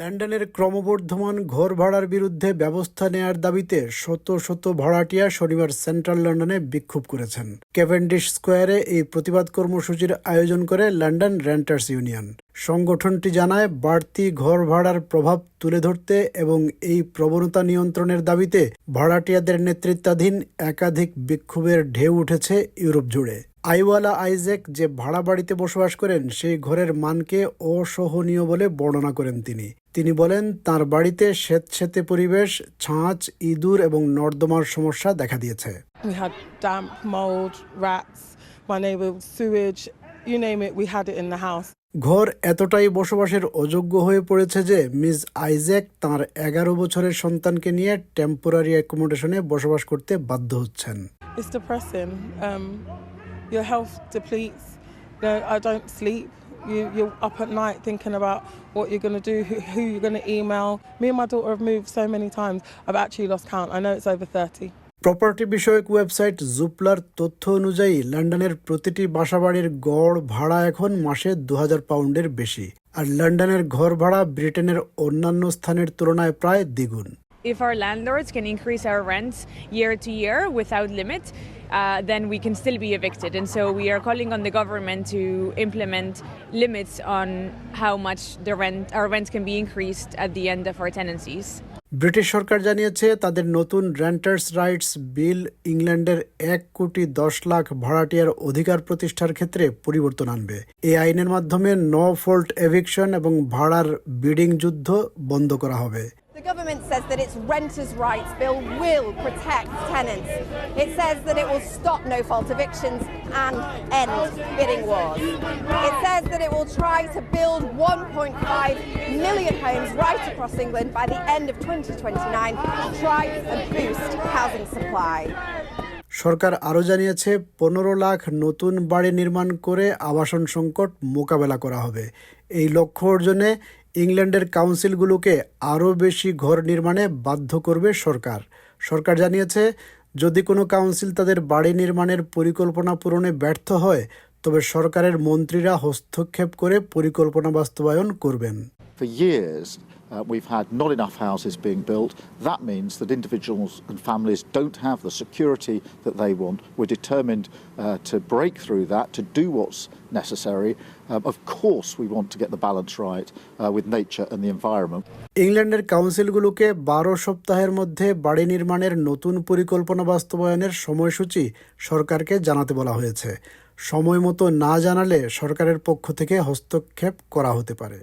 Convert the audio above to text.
লন্ডনের ক্রমবর্ধমান ঘর ভাড়ার বিরুদ্ধে ব্যবস্থা নেয়ার দাবিতে শত শত ভাড়াটিয়া শনিবার সেন্ট্রাল লন্ডনে বিক্ষোভ করেছেন। কেভেন্ডিশ স্কোয়ারে এই প্রতিবাদ কর্মসূচির আয়োজন করে লন্ডন রেন্টার্স ইউনিয়ন। সংগঠনটি জানায়, বাড়তি ঘর ভাড়ার প্রভাব তুলে ধরতে এবং এই প্রবণতা নিয়ন্ত্রণের দাবিতে ভাড়াটিয়াদের নেতৃত্বাধীন একাধিক বিক্ষোভের ঢেউ উঠেছে ইউরোপ জুড়ে। আইওয়ালা আইজেক যে ভাড়া বাড়িতে বসবাস করেন, সেই ঘরের মানকে অসহনীয় বলে বর্ণনা করেন তিনি। তিনি বলেন তার বাড়িতে স্বেচ্ছেতে পরিবেশ ছাঁচ ইঁদুর এবং নর্দমার সমস্যা দেখা দিয়েছে. ঘর এতটাই বসবাসের অযোগ্য হয়ে পড়েছে যে মিস আইজ্যাক তার এগারো বছরের সন্তানকে নিয়ে টেম্পোরারি অ্যাকোমোডেশনে বসবাস করতে বাধ্য হচ্ছেন It's depressing. Um, your health depletes. Know, I don't sleep. You, you're up at night thinking about what you're going to do, who, who you're going to email. Me and my daughter have moved so many times, I've actually lost count. I know it's over 30. Property বিষয়ক website জুপলার তথ্য অনুযায়ী লন্ডনের প্রতিটি বাসাবাড়ির গড় ভাড়া এখন মাসে দু হাজার পাউন্ডের বেশি আর লন্ডনের ঘর ভাড়া ব্রিটেনের অন্যান্য স্থানের তুলনায় প্রায় দ্বিগুণ if our landlords can increase our rents year to year without limit, uh, then we can still be evicted. And so we are calling on the government to implement limits on how much the rent, our rent can be increased at the end of our tenancies. British সরকার জানিয়েছে তাদের নতুন renters rights বিল ইংল্যান্ডের এক কোটি দশ লাখ ভাড়াটিয়ার অধিকার প্রতিষ্ঠার ক্ষেত্রে পরিবর্তন আনবে এই আইনের মাধ্যমে নো ফল্ট এভিকশন এবং ভাড়ার বিডিং যুদ্ধ বন্ধ করা হবে government says that its renters' rights bill will protect tenants. It says that it will stop no fault evictions and end bidding wars. It says that it will try to build 1.5 million homes right across England by the end of 2029 to try and boost housing supply. সরকার আরও জানিয়েছে পনেরো লাখ নতুন বাড়ি নির্মাণ করে আবাসন সংকট মোকাবেলা করা হবে এই লক্ষ্য অর্জনে ইংল্যান্ডের কাউন্সিলগুলোকে আরও বেশি ঘর নির্মাণে বাধ্য করবে সরকার। সরকার জানিয়েছে, যদি কোনো কাউন্সিল তাদের বাড়ি নির্মাণের পরিকল্পনা পূরণে ব্যর্থ হয়, তবে সরকারের মন্ত্রীরা হস্তক্ষেপ করে পরিকল্পনা বাস্তবায়ন করবেন। Uh, we've had not enough houses being built. That means that individuals and families don't have the security that they want. We're determined uh, to break through that, to do what's necessary. Um, of course, we want to get the balance right uh, with nature and the environment. ইংল্যান্ডের কাউন্সিলগুলোকে বারো সপ্তাহের মধ্যে বাড়ি নির্মাণের নতুন পরিকল্পনা বাস্তবায়নের সময়সূচি সরকারকে জানাতে বলা হয়েছে সময় মতো না জানালে সরকারের পক্ষ থেকে হস্তক্ষেপ করা হতে পারে